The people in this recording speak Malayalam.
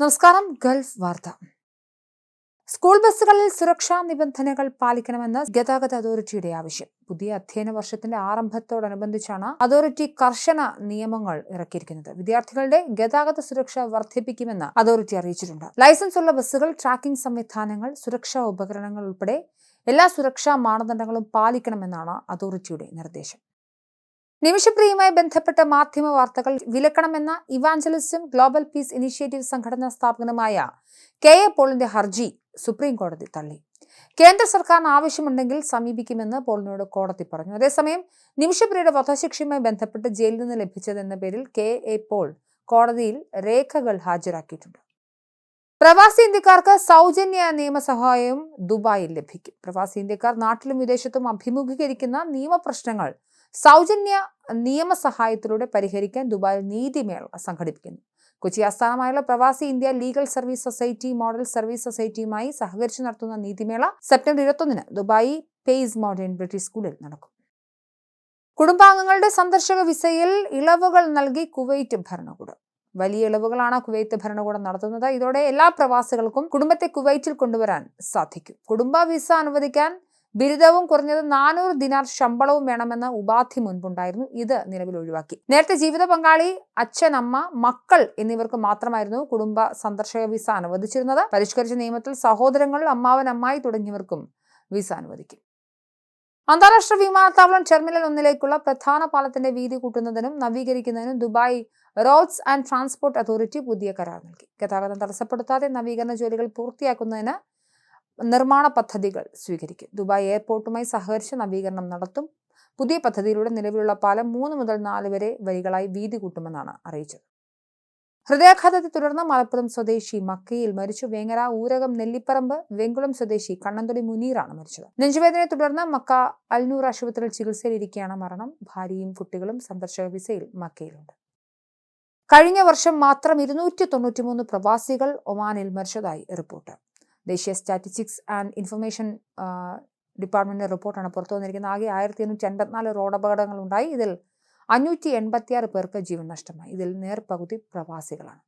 നമസ്കാരം ഗൾഫ് വാർത്ത. സ്കൂൾ ബസ്സുകളിൽ സുരക്ഷാ നിബന്ധനകൾ പാലിക്കണമെന്ന് ഗതാഗത അതോറിറ്റിയുടെ ആവശ്യം. പുതിയ അധ്യയന വർഷത്തിന്റെ ആരംഭത്തോടനുബന്ധിച്ചാണ് അതോറിറ്റി കർശന നിയമങ്ങൾ ഇറക്കിയിരിക്കുന്നത്. വിദ്യാർത്ഥികളുടെ ഗതാഗത സുരക്ഷ വർദ്ധിപ്പിക്കുമെന്ന് അതോറിറ്റി അറിയിച്ചിട്ടുണ്ട്. ലൈസൻസ് ഉള്ള ബസ്സുകൾ ട്രാക്കിംഗ് സംവിധാനങ്ങൾ സുരക്ഷാ ഉപകരണങ്ങൾ ഉൾപ്പെടെ എല്ലാ സുരക്ഷാ മാനദണ്ഡങ്ങളും പാലിക്കണമെന്നാണ് അതോറിറ്റിയുടെ നിർദ്ദേശം. നിമിഷപ്രിയുമായി ബന്ധപ്പെട്ട മാധ്യമ വാർത്തകൾ വിലക്കണമെന്ന ഇവാഞ്ചലിസ്റ്റും ഗ്ലോബൽ പീസ് ഇനിഷ്യേറ്റീവ് സംഘടനാ സ്ഥാപകനുമായ കെ എ പോളിന്റെ ഹർജി സുപ്രീം കോടതി തള്ളി. കേന്ദ്ര സർക്കാരിന് ആവശ്യമുണ്ടെങ്കിൽ സമീപിക്കുമെന്ന് പോളിനോട് കോടതി പറഞ്ഞു. അതേസമയം നിമിഷപ്രിയുടെ വധശിക്ഷയുമായി ബന്ധപ്പെട്ട് ജയിലിൽ നിന്ന് ലഭിച്ചതെന്ന പേരിൽ കെ എ പോൾ കോടതിയിൽ രേഖകൾ ഹാജരാക്കിയിട്ടുണ്ട്. പ്രവാസി ഇന്ത്യക്കാർക്ക് സൗജന്യ നിയമസഹായവും ദുബായിൽ ലഭിക്കും. പ്രവാസി ഇന്ത്യക്കാർ നാട്ടിലും വിദേശത്തും അഭിമുഖീകരിക്കുന്ന നിയമപ്രശ്നങ്ങൾ സൗജന്യ നിയമസഹായത്തിലൂടെ പരിഹരിക്കാൻ ദുബായിൽ നീതിമേള സംഘടിപ്പിക്കുന്നു. കൊച്ചി ആസ്ഥാനമായുള്ള Pravasi India legal service society model service സൊസൈറ്റിയുമായി സഹകരിച്ച് നടത്തുന്ന നീതിമേള സെപ്റ്റംബർ ഇരുപത്തൊന്നിന് ദുബായി പേയ്സ് മോഡേൺ ബ്രിട്ടീഷ് സ്കൂളിൽ നടക്കും. കുടുംബാംഗങ്ങളുടെ സന്ദർശക വിസയിൽ ഇളവുകൾ നൽകി കുവൈറ്റ് ഭരണകൂടം. വലിയ ഇളവുകളാണ് കുവൈത്ത് ഭരണകൂടം നടത്തുന്നത്. ഇതോടെ എല്ലാ പ്രവാസികൾക്കും കുടുംബത്തെ കുവൈറ്റിൽ കൊണ്ടുവരാൻ സാധിക്കും. കുടുംബ വിസ അനുവദിക്കാൻ ബിരുദവും കുറഞ്ഞത് നാനൂറ് ദിനാർ ശമ്പളവും വേണമെന്ന ഉപാധി മുൻപുണ്ടായിരുന്നു ഇത് നിലവിൽ ഒഴിവാക്കി. നേരത്തെ ജീവിത പങ്കാളി അച്ഛൻ അമ്മ മക്കൾ എന്നിവർക്ക് മാത്രമായിരുന്നു കുടുംബ സന്ദർശക വിസ അനുവദിച്ചിരുന്നത്. പരിഷ്കരിച്ച നിയമത്തിൽ സഹോദരങ്ങൾ അമ്മാവൻ അമ്മായി തുടങ്ങിയവർക്കും വിസ അനുവദിക്കും. അന്താരാഷ്ട്ര വിമാനത്താവളം ടെർമിനൽ ഒന്നിലേക്കുള്ള പ്രധാന പാലത്തിന്റെ വീതി കൂട്ടുന്നതിനും നവീകരിക്കുന്നതിനും Dubai roads and transport authority പുതിയ കരാർ നൽകി. ഗതാഗതം തടസ്സപ്പെടുത്താതെ നവീകരണ ജോലികൾ പൂർത്തിയാക്കുന്നതിന് നിർമ്മാണ പദ്ധതികൾ സ്വീകരിക്കും. ദുബായ് എയർപോർട്ടുമായി സഹകരിച്ച് നവീകരണം നടത്തും. പുതിയ പദ്ധതിയിലൂടെ നിലവിലുള്ള പാലം മൂന്ന് മുതൽ നാല് വരെ വരികളായി വീതി കൂട്ടുമെന്നാണ് അറിയിച്ചത്. ഹൃദയാഘാതത്തെ തുടർന്ന് മലപ്പുറം സ്വദേശി മക്കയിൽ മരിച്ചു. വേങ്ങര ഊരകം നെല്ലിപ്പറമ്പ് വെങ്കുളം സ്വദേശി കണ്ണന്തൊടി മുനീറാണ് മരിച്ചത്. നെഞ്ചുവേദനയെ തുടർന്ന് മക്ക അൽനൂർ ആശുപത്രിയിൽ ചികിത്സയിലിരിക്കെയാണ് മരണം. ഭാര്യയും കുട്ടികളും സന്ദർശക വിസയിൽ മക്കയിലുണ്ട്. കഴിഞ്ഞ വർഷം മാത്രം ഇരുന്നൂറ്റി തൊണ്ണൂറ്റിമൂന്ന് പ്രവാസികൾ ഒമാനിൽ മരിച്ചതായി റിപ്പോർട്ട്. ദേശീയ സ്റ്റാറ്റിസ്റ്റിക്സ് ആൻഡ് ഇൻഫർമേഷൻ ഡിപ്പാർട്ട്മെന്റിന്റെ റിപ്പോർട്ടാണ് പുറത്തു വന്നിരിക്കുന്നത്. ആകെ ആയിരത്തി എണ്ണൂറ്റി എൺപത്തിനാല് റോഡ് അപകടങ്ങളുണ്ടായി. ഇതിൽ അഞ്ഞൂറ്റി എൺപത്തിയാറ് പേർക്ക് ജീവൻ നഷ്ടമായി. ഇതിൽ നേർപകുതി പ്രവാസികളാണ്.